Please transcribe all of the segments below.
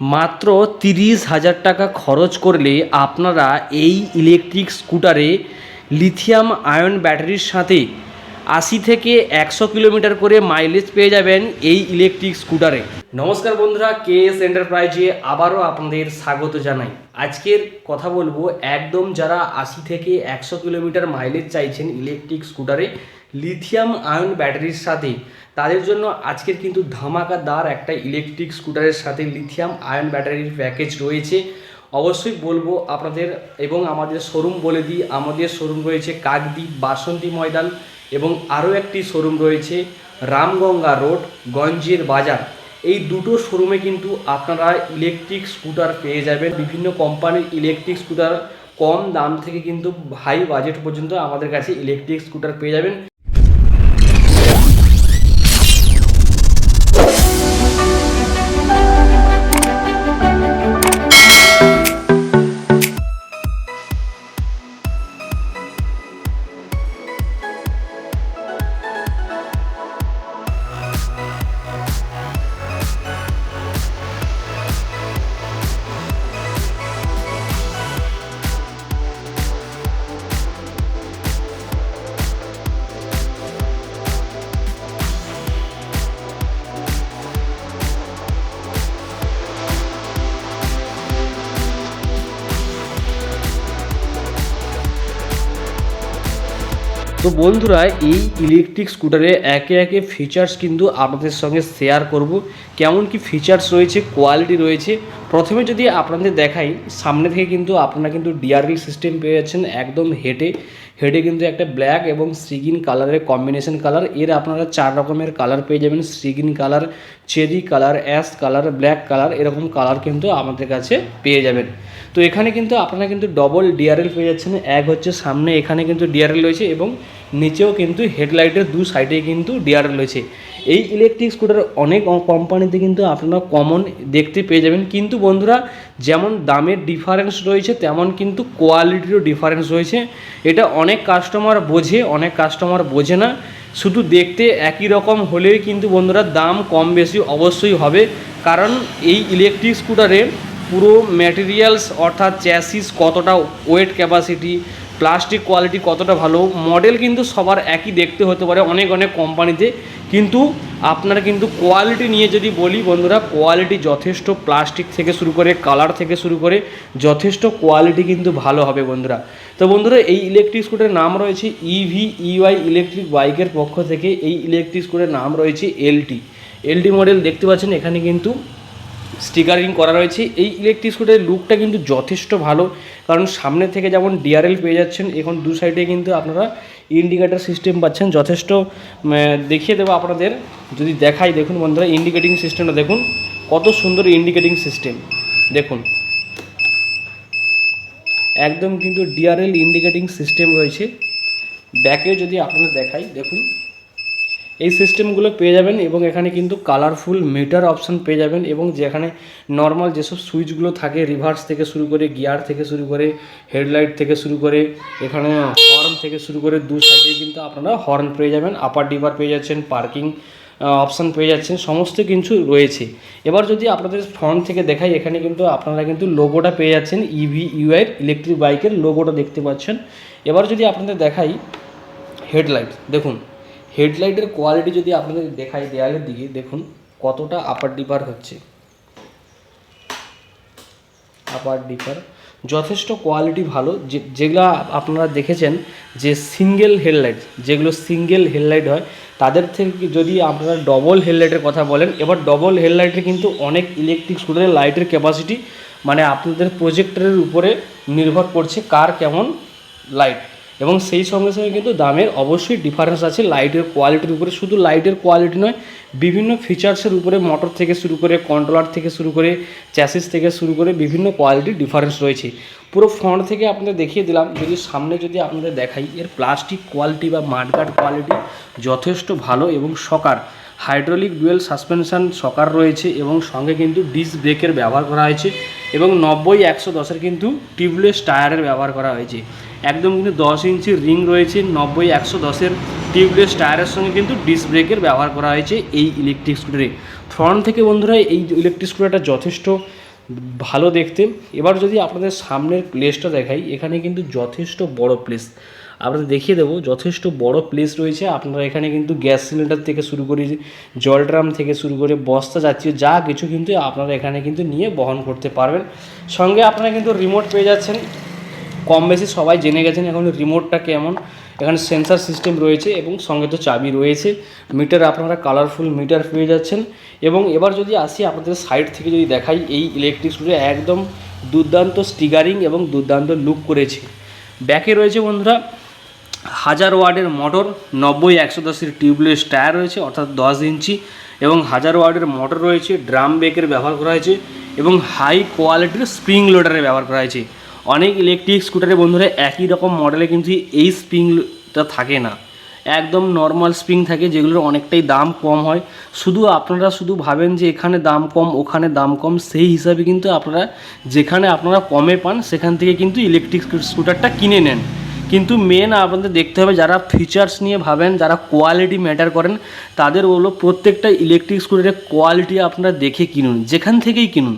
মাত্র তিরিশ হাজার টাকা খরচ করলে আপনারা এই ইলেকট্রিক স্কুটারে লিথিয়াম আয়ন ব্যাটারির সাথে আশি থেকে একশো কিলোমিটার করে মাইলেজ পেয়ে যাবেন এই ইলেকট্রিক স্কুটারে। নমস্কার বন্ধুরা, কে এস এন্টারপ্রাইজে আবারও আপনাদের স্বাগত জানাই। আজকের কথা বলব, একদম যারা আশি থেকে একশো কিলোমিটার মাইলেজ চাইছেন ইলেকট্রিক স্কুটারে, লিথিয়াম আয়ন ব্যাটারির সাথে তাদের জন্য আজকের কিন্তু ধামাকাদার একটা ইলেকট্রিক স্কুটারের সাথে লিথিয়াম আয়ন ব্যাটারির প্যাকেজ রয়েছে। অবশ্যই বলব আপনাদের এবং আমাদের শোরুম বলে দিই, আমাদের শোরুম রয়েছে কাকদ্বীপ বাসন্তী ময়দান এবং আরও একটি শোরুম রয়েছে রামগঙ্গা রোড, গঞ্জের বাজার। এই দুটো শোরুমে কিন্তু আপনারা ইলেকট্রিক স্কুটার পেয়ে যাবেন। বিভিন্ন কোম্পানির ইলেকট্রিক স্কুটার কম দাম থেকে কিন্তু হাই বাজেট পর্যন্ত আমাদের কাছে ইলেকট্রিক স্কুটার পেয়ে যাবেন। তো বন্ধুরা, এই ইলেকট্রিক স্কুটারে একে একে ফিচার্স কিন্তু আপনাদের সঙ্গে শেয়ার করব। কেমন কি ফিচার্স রয়েছে কোয়ালিটি রয়েছে? প্রথমে যদি আপনাদের দেখাই, সামনে থেকে কিন্তু আপনারা কিন্তু ডিআরএল সিস্টেম পেয়ে যাচ্ছেন, একদম হেডে হেডে কিন্তু একটা ব্ল্যাক এবং সিগিন কালারের কম্বিনেশন কালারের আপনারা চার রকমের কালার পেয়ে যাবেন sea green colour cherry colour ash colour black colour এরকম কালার কিন্তু আমাদের কাছে পেয়ে যাবেন। তো এখানে কিন্তু আপনারা কিন্তু ডবল ডিআরএল পেয়ে যাচ্ছেন। এক হচ্ছে সামনে, এখানে কিন্তু ডিআরএল রয়েছে এবং নিচেও কিন্তু হেডলাইটের দু সাইডে কিন্তু ডিআরএল রয়েছে। এই ইলেকট্রিক স্কুটার অনেক কোম্পানিতে কিন্তু আপনারা কমন দেখতে পেয়ে যাবেন। কিন্তু বন্ধুরা, যেমন দামের ডিফারেন্স রয়েছে, তেমন কিন্তু কোয়ালিটিরও ডিফারেন্স রয়েছে। এটা অনেক কাস্টমার বোঝে, অনেক কাস্টমার বোঝে না। শুধু দেখতে একই রকম হলেই কিন্তু বন্ধুরা দাম কম বেশি অবশ্যই হবে। কারণ এই ইলেকট্রিক স্কুটারে পুরো ম্যাটেরিয়ালস অর্থাৎ চ্যাসিস কতটা ওয়েট ক্যাপাসিটি প্লাস্টিক কোয়ালিটি কতটা ভালো? মডেল কিন্তু সবার একই দেখতে হতে পারে অনেক অনেক কোম্পানিতে। কিন্তু আপনারা কিন্তু কোয়ালিটি নিয়ে যদি বলি বন্ধুরা, কোয়ালিটি যথেষ্ট প্লাস্টিক থেকে শুরু করে, কালার থেকে শুরু করে, যথেষ্ট কোয়ালিটি কিন্তু ভালো হবে বন্ধুরা। তো বন্ধুরা, এই ইলেকট্রিক স্কুটারের নাম রয়েছে ইভি ইউআই ইলেকট্রিক বাইকের পক্ষ থেকে এই ইলেকট্রিক স্কুটারের নাম রয়েছে এলটি এলটি মডেল দেখতে পাচ্ছেন, এখানে কিন্তু স্টিকারিং করা রয়েছে। এই ইলেকট্রিক স্কুটারের লুকটা কিন্তু যথেষ্ট ভালো। কারণ সামনে থেকে যেমন ডিআরএল পেয়ে যাচ্ছেন, এখন দু সাইডে কিন্তু আপনারা ইন্ডিকেটার সিস্টেম পাচ্ছেন। যথেষ্ট দেখিয়ে দেবো আপনাদের, যদি দেখাই, দেখুন বন্ধুরা ইন্ডিকেটিং সিস্টেমটা দেখুন, কত সুন্দর ইন্ডিকেটিং সিস্টেম দেখুন, একদম কিন্তু ডিআরএল ইন্ডিকেটিং সিস্টেম রয়েছে। ব্যাকে যদি আপনাদের দেখাই, দেখুন এই সিস্টেমগুলো পেয়ে যাবেন এবং এখানে কিন্তু কালারফুল মিটার অপশন পেয়ে যাবেন এবং যেখানে নর্মাল যেসব সুইচগুলো থাকে রিভার্স থেকে শুরু করে গিয়ার থেকে শুরু করে হেডলাইট থেকে শুরু করে এখানে হর্ন থেকে শুরু করে দু সাইডে কিন্তু আপনারা হর্ন পেয়ে যাবেন আপার ডিবার পেয়ে যাচ্ছেন পার্কিং অপশান পেয়ে যাচ্ছেন, সমস্ত কিছু রয়েছে। এবার যদি আপনাদের ফ্রন্ট থেকে দেখাই, এখানে কিন্তু আপনারা কিন্তু লোগোটা পেয়ে যাচ্ছেন ইভি ইউআইয়ের ইলেকট্রিক বাইকের লোগোটা দেখতে পাচ্ছেন। এবার যদি আপনাদের দেখাই হেডলাইট দেখুন। হেডলাইটের কোয়ালিটি যদি আপনাদের দেখাই, দেয়ালের দিকে, দেখুন কতটা আপার ডিপার হচ্ছে। আপার ডিপার যথেষ্ট কোয়ালিটি ভালো। যে, যেগুলো আপনারা দেখেছেন, যে সিঙ্গেল হেডলাইট যেগুলো সিঙ্গেল হেডলাইট হয়, তাদের থেকে যদি আপনারা ডবল হেডলাইটের কথা বলেন, এবার ডবল হেডলাইটে কিন্তু অনেক ইলেকট্রিক স্কুটারের লাইটের ক্যাপাসিটি মানে আপনাদের প্রজেক্টরের উপরে নির্ভর করছে কার কেমন লাইট এবং সেই সঙ্গে সঙ্গে কিন্তু দামের অবশ্যই ডিফারেন্স আছে। লাইটের কোয়ালিটির উপরে। শুধু লাইটের কোয়ালিটি নয়, বিভিন্ন ফিচার্সের উপরে মোটর থেকে শুরু করে কন্ট্রোলার থেকে শুরু করে চ্যাসিস থেকে শুরু করে বিভিন্ন কোয়ালিটির ডিফারেন্স রয়েছে। পুরো ফ্রন্ট থেকে আপনাদের দেখিয়ে দিলাম। যদি সামনে যদি আপনাদের দেখাই, এর প্লাস্টিক কোয়ালিটি বা মাডগার্ড কোয়ালিটি যথেষ্ট ভালো এবং shocker. Hydraulic dual suspension shocker রয়েছে এবং সঙ্গে কিন্তু ডিস্ক ব্রেকের ব্যবহার করা হয়েছে এবং নব্বই, একশো দশের কিন্তু টিউবলেস টায়ারের ব্যবহার করা হয়েছে। একদম কিন্তু দশ ইঞ্চি রিং রয়েছে, নব্বই, একশো দশের টিউবলেস টায়ারের সঙ্গে কিন্তু ডিস্ক ব্রেকের ব্যবহার করা হয়েছে এই ইলেকট্রিক স্কুটারে। ফ্রন্ট থেকে বন্ধুরা এই ইলেকট্রিক স্কুটারটা যথেষ্ট ভালো দেখতে। এবার যদি আপনাদের সামনের প্লেসটা দেখাই, এখানে কিন্তু যথেষ্ট বড় প্লেস। আপনাদের দেখিয়ে দেবো, যথেষ্ট বড় প্লেস রয়েছে। আপনারা এখানে কিন্তু গ্যাস সিলিন্ডার থেকে শুরু করে জল ড্রাম থেকে শুরু করে বস্তা জাতীয় যা কিছু কিন্তু আপনারা এখানে কিন্তু নিয়ে বহন করতে পারবেন। সঙ্গে আপনারা কিন্তু রিমোট পেয়ে যাচ্ছেন। কম বেশি সবাই জেনে গেছেন এখন রিমোটটা কেমন। এখানে সেন্সার সিস্টেম রয়েছে এবং সঙ্গে তো চাবি রয়েছে। মিটার আপনারা কালারফুল মিটার পেয়ে যাচ্ছেন। এবং এবার যদি আসি আপনাদের সাইড থেকে যদি দেখাই, এই ইলেকট্রিক স্কুটার একদম দুর্দান্ত স্টিগারিং এবং দুর্দান্ত লুক করেছে। ব্যাকে রয়েছে বন্ধুরা, হাজার ওয়ার্ডের মোটর নব্বই একশো দশের টিউবলেস টায়ার রয়েছে, অর্থাৎ দশ ইঞ্চি। এবং হাজার ওয়ার্ডের মোটর রয়েছে ড্রাম ব্রেকের ব্যবহার করা হয়েছে এবং হাই কোয়ালিটির স্প্রিং লোডারের ব্যবহার করা হয়েছে। অনেক ইলেকট্রিক স্কুটারে বন্ধুরা একই রকম মডেলে কিন্তু এই স্প্রিংটা থাকে না। একদম নর্মাল স্প্রিং থাকে যেগুলোর অনেকটাই দাম কম হয়। শুধু আপনারা শুধু ভাবেন যে এখানে দাম কম, ওখানে দাম কম, সেই হিসাবে কিন্তু আপনারা যেখানে আপনারা কমে পান, সেখান থেকে কিন্তু ইলেকট্রিক স্কুটারটা কিনে নেন। কিন্তু মেন আপনাদের দেখতে হবে যারা ফিচার্স নিয়ে ভাবেন, যারা কোয়ালিটি ম্যাটার করেন, তাদের হলো প্রত্যেকটা ইলেকট্রিক স্কুটারের কোয়ালিটি আপনারা দেখে কিনুন, যেখান থেকেই কিনুন।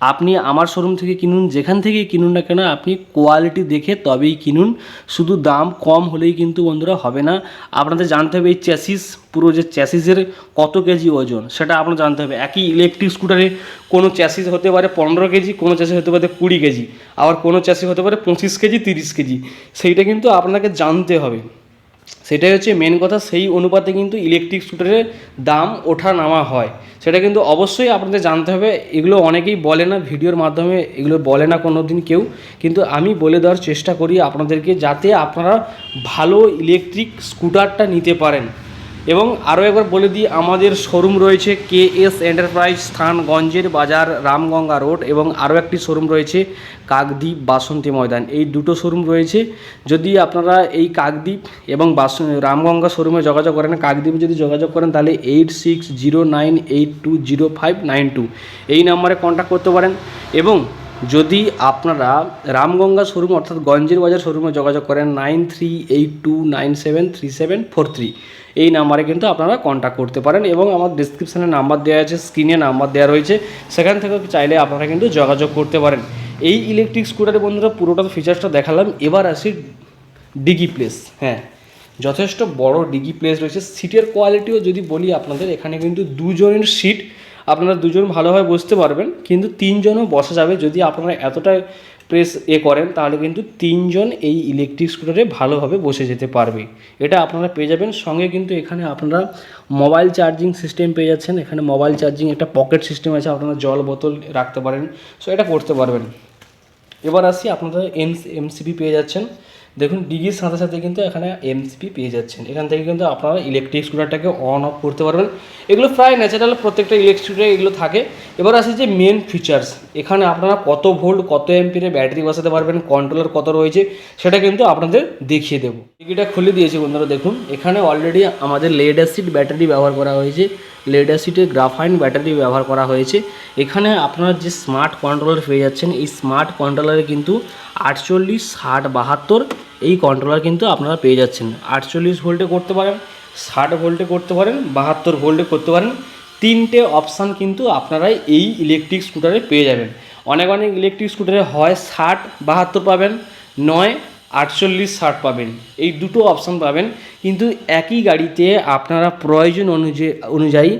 আপনি আমার শোরুম থেকে কিনুন, যেখান থেকেই কিনুন না কেন, আপনি কোয়ালিটি দেখে তবেই কিনুন। শুধু দাম কম হলেই কিন্তু বন্ধুরা হবে না। আপনাদের জানতে হবে এই চ্যাসিস পুরো যে চ্যাসিসের কত কেজি ওজন, সেটা আপনার জানতে হবে। একই ইলেকট্রিক স্কুটারে কোনো চ্যাসিস হতে পারে পনেরো কেজি, কোনো চ্যাসিস হতে পারে কুড়ি কেজি, আবার কোনো চ্যাসিস হতে পারে পঁচিশ কেজি, তিরিশ কেজি। সেইটা কিন্তু আপনাকে জানতে হবে। সেটাই হচ্ছে মেন কথা, সেই অনুপাতে কিন্তু ইলেকট্রিক স্কুটারের দাম ওঠা নামা হয়। সেটা কিন্তু অবশ্যই আপনাদের জানতে হবে, এগুলো অনেকেই বলে না, ভিডিওর মাধ্যমে এগুলো বলে না কোনো দিন কেউ। কিন্তু আমি বলে দেওয়ার চেষ্টা করি আপনাদেরকে, যাতে আপনারা ভালো ইলেকট্রিক স্কুটারটা নিতে পারেন। এবং আরও একবার বলে দিই, আমাদের শোরুম রয়েছে কে এস এন্টারপ্রাইজ স্থান গঞ্জের বাজার রামগঙ্গা রোড এবং আরও একটি শোরুম রয়েছে কাকদ্বীপ বাসন্তী ময়দান। এই দুটো শোরুম রয়েছে। যদি আপনারা এই কাকদ্বীপ এবং বাস, রামগঙ্গা শোরুমে যোগাযোগ করেন, কাকদ্বীপে যদি যোগাযোগ করেন, তাহলে eight six zero nine eight two zero five nine two এই নাম্বারে কন্ট্যাক্ট করতে পারেন। এবং যদি আপনারা রামগঙ্গা শোরুম অর্থাৎ গঞ্জের বাজার শোরুমে যোগাযোগ করেন nine three eight two nine seven three seven four three এই নাম্বারে কিন্তু আপনারা কন্ট্যাক্ট করতে পারেন এবং আমার ডিসক্রিপশানে নাম্বার দেওয়া আছে স্ক্রিনে নাম্বার দেওয়া রয়েছে। সেখান থেকে চাইলে আপনারা কিন্তু যোগাযোগ করতে পারেন। এই ইলেকট্রিক স্কুটারের বন্ধুরা, পুরোটা ফিচার্সটা দেখালাম। এবার আসি ডিগি প্লেস হ্যাঁ যথেষ্ট বড় ডিগি প্লেস রয়েছে। সিটের কোয়ালিটিও যদি বলি আপনাদের, এখানে কিন্তু দুজনের সিট আপনারা দুজন ভালোভাবে বসতে পারবেন। কিন্তু তিনজনও বসা যাবে যদি আপনারা এতটা প্রেস এ করেন, তাহলে কিন্তু তিনজন এই ইলেকট্রিক স্কুটারে ভালোভাবে বসে যেতে পারবে। এটা আপনারা পেয়ে যাবেন। সঙ্গে কিন্তু এখানে আপনারা মোবাইল চার্জিং সিস্টেম পেয়ে যাচ্ছেন। এখানে মোবাইল চার্জিং একটা পকেট সিস্টেম আছে, আপনারা জল বোতল রাখতে পারেন। সো এটা করতে পারবেন। এবার আসি, আপনারা এম এমসিপি পেয়ে যাচ্ছেন। দেখুন, ডিগির সাথে সাথে কিন্তু এখানে এমসিপি পেয়ে যাচ্ছেন। এখান থেকে কিন্তু আপনারা ইলেকট্রিক স্কুটারটাকে অন অফ করতে পারবেন। এগুলো প্রায় ন্যাচারাল প্রত্যেকটা ইলেকট্রিক স্কুটারে এগুলো থাকে। এবার আসি যে মেন ফিচার্স এখানে আপনারা কত ভোল্ট কত এমপিরে ব্যাটারি বসাতে পারবেন কন্ট্রোলার কত রয়েছে, সেটা কিন্তু আপনাদের দেখিয়ে দেবো। ডিগিটা খুলে দিয়েছি বন্ধুরা, দেখুন। এখানে অলরেডি আমাদের লেড অ্যাসিড ব্যাটারি ব্যবহার করা হয়েছে। লেড অ্যাসিডের গ্রাফাইন ব্যাটারি ব্যবহার করা হয়েছে। এখানে আপনারা যে স্মার্ট কন্ট্রোলার পেয়ে যাচ্ছেন, এই স্মার্ট কন্ট্রোলারে কিন্তু আটচল্লিশ, ষাট, বাহাত্তর এই কন্ট্রোলার কিন্তু আপনারা পেয়ে যাচ্ছেন। আটচল্লিশ ভোল্টে করতে পারেন, ষাট ভোল্টে করতে পারেন, বাহাত্তর ভোল্টে করতে পারেন। তিনটে অপশান কিন্তু আপনারা এই ইলেকট্রিক স্কুটারে পেয়ে যাবেন। অনেক অনেক ইলেকট্রিক স্কুটারে হয় ষাট, বাহাত্তর পাবেন, নয় আটচল্লিশ ষাট পাবেন। এই দুটো অপশান পাবেন। কিন্তু একই গাড়িতে আপনারা প্রয়োজন অনুযায়ী অনুযায়ী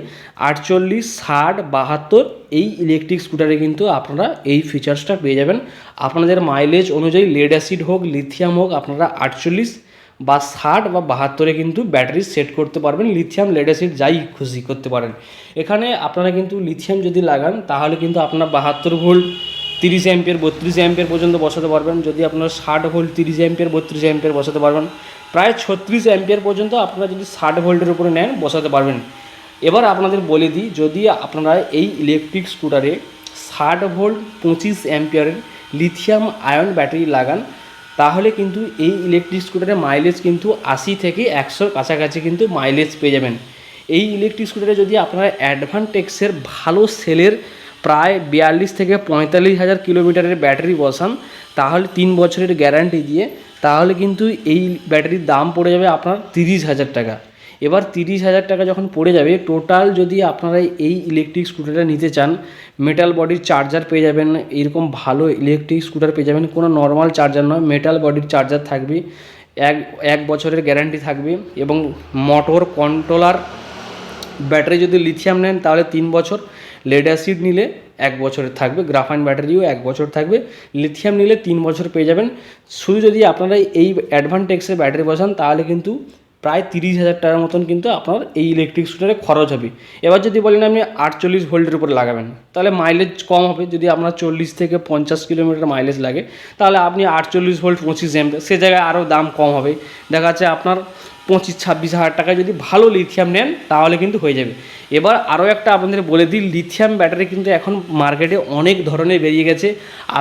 আটচল্লিশ ষাট বাহাত্তর এই ইলেকট্রিক স্কুটারে কিন্তু আপনারা এই ফিচার্সটা পেয়ে যাবেন। আপনাদের মাইলেজ অনুযায়ী লেড অ্যাসিড হোক লিথিয়াম হোক, আপনারা আটচল্লিশ বা ষাট বা বাহাত্তরে কিন্তু ব্যাটারি সেট করতে পারবেন। লিথিয়াম লেড অ্যাসিড যাই খুশি করতে পারেন। এখানে আপনারা কিন্তু লিথিয়াম যদি লাগান, তাহলে কিন্তু আপনার বাহাত্তর ভোল্ট তিরিশ অ্যাম্পিয়ার, বত্রিশ অ্যাম্পিয়ার পর্যন্ত বসাতে পারবেন। যদি আপনারা ষাট ভোল্ট, তিরিশ অ্যাম্পিয়ার, বত্রিশ অ্যাম্পিয়ার বসাতে পারবেন। প্রায় ছত্রিশ অ্যাম্পিয়ার পর্যন্ত আপনারা যদি ষাট ভোল্টের উপরে নেন, বসাতে পারবেন। এবার আপনাদের বলে দিই, যদি আপনারা এই ইলেকট্রিক স্কুটারে ষাট ভোল্ট, পঁচিশ অ্যাম্পিয়ারের লিথিয়াম আয়ন ব্যাটারি লাগান, তাহলে কিন্তু এই ইলেকট্রিক স্কুটারের মাইলেজ কিন্তু আশি থেকে একশোর কাছাকাছি কিন্তু মাইলেজ পেয়ে যাবেন। এই ইলেকট্রিক স্কুটারে যদি আপনারা অ্যাডভান্টেক্সের ভালো সেলের প্রায় বিয়াল্লিশ থেকে পঁয়তাল্লিশ হাজার কিলোমিটারের ব্যাটারি বসান, তাহলে তিন বছরের গ্যারান্টি দিয়ে, তাহলে কিন্তু এই ব্যাটারির দাম পড়ে যাবে আপনার তিরিশ হাজার টাকা। এবার তিরিশ হাজার টাকা যখন পড়ে যাবে, টোটাল যদি আপনারা এই ইলেকট্রিক স্কুটারটা নিতে চান মেটাল বডির চার্জার পেয়ে যাবেন, এরকম ভালো ইলেকট্রিক স্কুটার পেয়ে যাবেন, কোনো নর্মাল চার্জার নয় মেটাল বডির চার্জার থাকবে, এক এক বছরের গ্যারান্টি থাকবে, এবং মোটর কন্ট্রোলার ব্যাটারি যদি লিথিয়াম নেন, তাহলে তিন বছর লেড অ্যাসিড নিলে এক বছরের থাকবে গ্রাফাইন ব্যাটারিও এক বছর থাকবে লিথিয়াম নিলে তিন বছর পেয়ে যাবেন। শুধু যদি আপনারা এই অ্যাডভান্টেক্সের ব্যাটারি বসান, তাহলে কিন্তু প্রায় তিরিশ হাজার টাকার মতন কিন্তু আপনার এই ইলেকট্রিক স্কুটারে খরচ হবে। এবার যদি বলেন আপনি আটচল্লিশ ভোল্টের উপর লাগাবেন, তাহলে মাইলেজ কম হবে। যদি আপনার চল্লিশ থেকে পঞ্চাশ কিলোমিটার মাইলেজ লাগে, তাহলে আপনি আটচল্লিশ ভোল্ট পঁচিশ এম সে জায়গায় আরও দাম কম হবে। দেখা যাচ্ছে আপনার পঁচিশ, ছাব্বিশ হাজার টাকায় যদি ভালো লিথিয়াম নেন, তাহলে কিন্তু হয়ে যাবে। এবার আরও একটা আপনাদের বলে দিই লিথিয়াম ব্যাটারি কিন্তু এখন মার্কেটে অনেক ধরনের বেরিয়ে গেছে।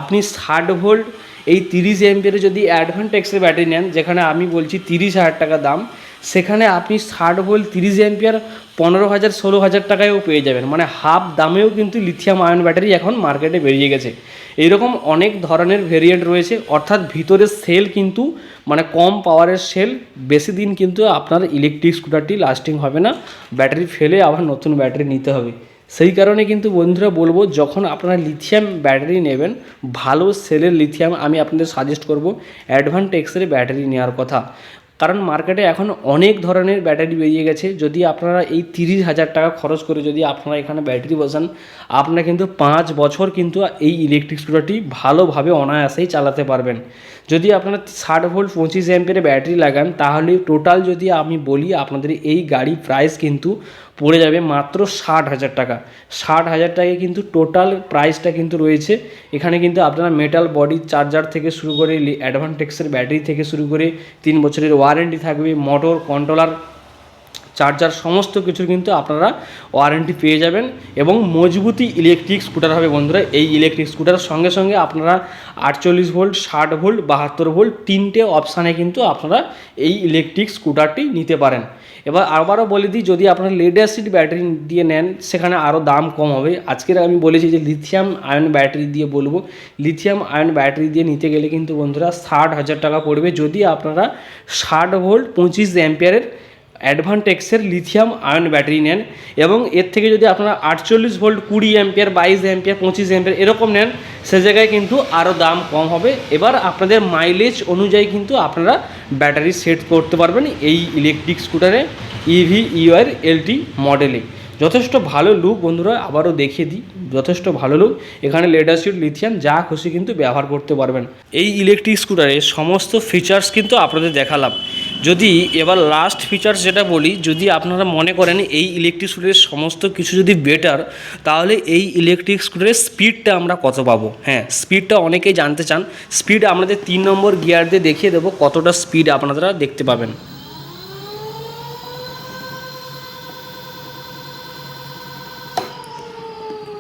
আপনি ষাট ভোল্ট, এই তিরিশ এমপিয়ারে যদি অ্যাডভান্টেক্সের ব্যাটারি নেন, যেখানে আমি বলছি তিরিশ হাজার টাকা দাম সেখানে আপনি ষাট ভোল্ট তিরিশ এমপিয়ার পনেরো হাজার, ষোলো হাজার টাকায়ও পেয়ে যাবেন। মানে হাফ দামেও কিন্তু লিথিয়াম আয়ন ব্যাটারি এখন মার্কেটে বেরিয়ে গেছে। এইরকম অনেক ধরনের ভেরিয়েন্ট রয়েছে। অর্থাৎ ভিতরের সেল কিন্তু মানে কম পাওয়ারের সেল বেশি দিন কিন্তু আপনার ইলেকট্রিক স্কুটারটি লাস্টিং হবে না। ব্যাটারি ফেলে আবার নতুন ব্যাটারি নিতে হবে। সেই কারণে কিন্তু বন্ধুরা বলব, যখন আপনারা লিথিয়াম ব্যাটারি নেবেন, ভালো সেলের লিথিয়াম আমি আপনাদের সাজেস্ট করব। অ্যাডভান্টেক্সের ব্যাটারি নেওয়ার কথা। কারণ মার্কেটে এখন অনেক ধরনের ব্যাটারি বেরিয়ে গেছে। যদি আপনারা এই তিরিশ হাজার টাকা খরচ করে যদি আপনারা এখানে ব্যাটারি বসান, আপনারা কিন্তু পাঁচ বছর কিন্তু এই ইলেকট্রিক স্কুটারটি ভালোভাবে অনায়াসেই চালাতে পারবেন। যদি আপনারা ষাট ভোল্ট পঁচিশ অ্যাম্পের ব্যাটারি লাগান, তাহলে টোটাল যদি আমি বলি, আপনাদের এই গাড়ি প্রাইস কিন্তু পড়ে যাবে মাত্র ষাট হাজার টাকা। ষাট হাজার টাকায় কিন্তু টোটাল প্রাইসটা কিন্তু রয়েছে। এখানে কিন্তু আপনারা মেটাল বডি চার্জার থেকে শুরু করে অ্যাডভান্টেক্সের ব্যাটারি থেকে শুরু করে তিন বছরের ওয়ারেন্টি থাকবে মোটর কন্ট্রোলার চার্জার সমস্ত কিছুর কিন্তু আপনারা ওয়ারেন্টি পেয়ে যাবেন এবং মজবুতি ইলেকট্রিক স্কুটার হবে বন্ধুরা। এই ইলেকট্রিক স্কুটারের সঙ্গে সঙ্গে আপনারা আটচল্লিশ ভোল্ট ষাট ভোল্ট বাহাত্তর ভোল্ট তিনটে অপশানে কিন্তু আপনারা এই ইলেকট্রিক স্কুটারটি নিতে পারেন। এবার আবারও বলে দিই, যদি আপনারা লেড অ্যাসিড ব্যাটারি দিয়ে নেন, সেখানে আরও দাম কম হবে। আজকের আমি বলেছি যে লিথিয়াম আয়ন ব্যাটারি দিয়ে বলব। লিথিয়াম আয়ন ব্যাটারি দিয়ে নিতে গেলে কিন্তু বন্ধুরা ষাট হাজার টাকা পড়বে। যদি আপনারা ষাট ভোল্ট পঁচিশ অ্যাম্পিয়ারের অ্যাডভান্টেক্সের লিথিয়াম আয়ন ব্যাটারি নেন এবং এর থেকে যদি আপনারা আটচল্লিশ ভোল্ট কুড়ি অ্যাম্পিয়ার, বাইশ অ্যাম্পিয়ার, পঁচিশ অ্যাম্পিয়ার এরকম নেন, সে জায়গায় কিন্তু আরও দাম কম হবে। এবার আপনাদের মাইলেজ অনুযায়ী কিন্তু আপনারা ব্যাটারি সেট করতে পারবেন এই ইলেকট্রিক স্কুটারে ইভি ইউআর এলটি মডেলে যথেষ্ট ভালো লুক বন্ধুরা, আবারও দেখিয়ে দিই, যথেষ্ট ভালো লুক এখানে লেডারশিট লিথিয়াম যা খুশি কিন্তু ব্যবহার করতে পারবেন। এই ইলেকট্রিক স্কুটারের সমস্ত ফিচার্স কিন্তু আপনাদের দেখালাম। যদি এবার লাস্ট ফিচার্স যেটা বলি, যদি আপনারা মনে করেন এই ইলেকট্রিক স্কুটারের সমস্ত কিছু যদি বেটার তাহলে এই ইলেকট্রিক স্কুটারের স্পিডটা আমরা কত পাবো? হ্যাঁ স্পিডটা অনেকেই জানতে চান। স্পিড আমাদের তিন নম্বর গিয়ার দিয়ে দেখিয়ে দেবো কতটা স্পিড আপনারা দেখতে পাবেন।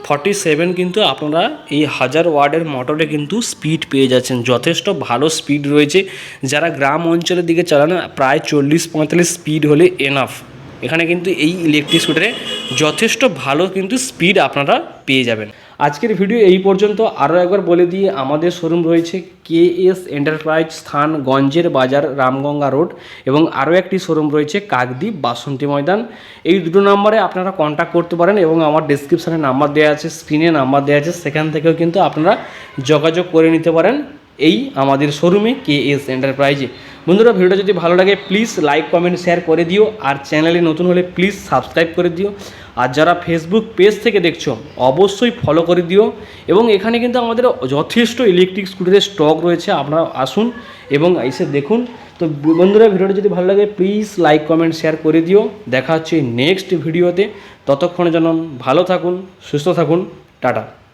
ফর্টি সেভেন কিন্তু আপনারা এই হাজার ওয়ার্ডের মোটরে কিন্তু স্পিড পেয়ে যাচ্ছেন। যথেষ্ট ভালো স্পিড রয়েছে। যারা গ্রাম অঞ্চলের দিকে চালান, প্রায় চল্লিশ পঁয়তাল্লিশ স্পিড হলে এনাফ এখানে কিন্তু এই ইলেকট্রিক স্কুটারে যথেষ্ট ভালো কিন্তু স্পিড আপনারা পেয়ে যাবেন। আজকের ভিডিও এই পর্যন্ত। আরও একবার বলে দিয়ে আমাদের শোরুম রয়েছে কে এস এন্টারপ্রাইজ স্থান গঞ্জের বাজার রামগঙ্গা রোড এবং আরও একটি শোরুম রয়েছে কাকদ্বীপ বাসন্তী ময়দান। এই দুটো নাম্বারে আপনারা কন্ট্যাক্ট করতে পারেন এবং আমার ডিসক্রিপশানে নাম্বার দেওয়া আছে স্ক্রিনে নাম্বার দেওয়া আছে, সেখান থেকেও কিন্তু আপনারা যোগাযোগ করে নিতে পারেন। এই আমাদের শোরুমে কে এস এন্টারপ্রাইজে বন্ধুরা, ভিডিওটা যদি ভালো লাগে প্লিজ লাইক কমেন্ট শেয়ার করে দিও। আর চ্যানেলে নতুন হলে প্লিজ সাবস্ক্রাইব করে দিও। আর যারা ফেসবুক পেজ থেকে দেখছ, অবশ্যই ফলো করে দিও। এবং এখানে কিন্তু আমাদের যথেষ্ট ইলেকট্রিক স্কুটারের স্টক রয়েছে, আপনারা আসুন এবং এসে দেখুন। তো বন্ধুরা, ভিডিওটা যদি ভালো লাগে প্লিজ লাইক কমেন্ট শেয়ার করে দিও। দেখা হচ্ছে নেক্সট ভিডিওতে ততক্ষণে যেন ভালো থাকুন, সুস্থ থাকুন। টাটা।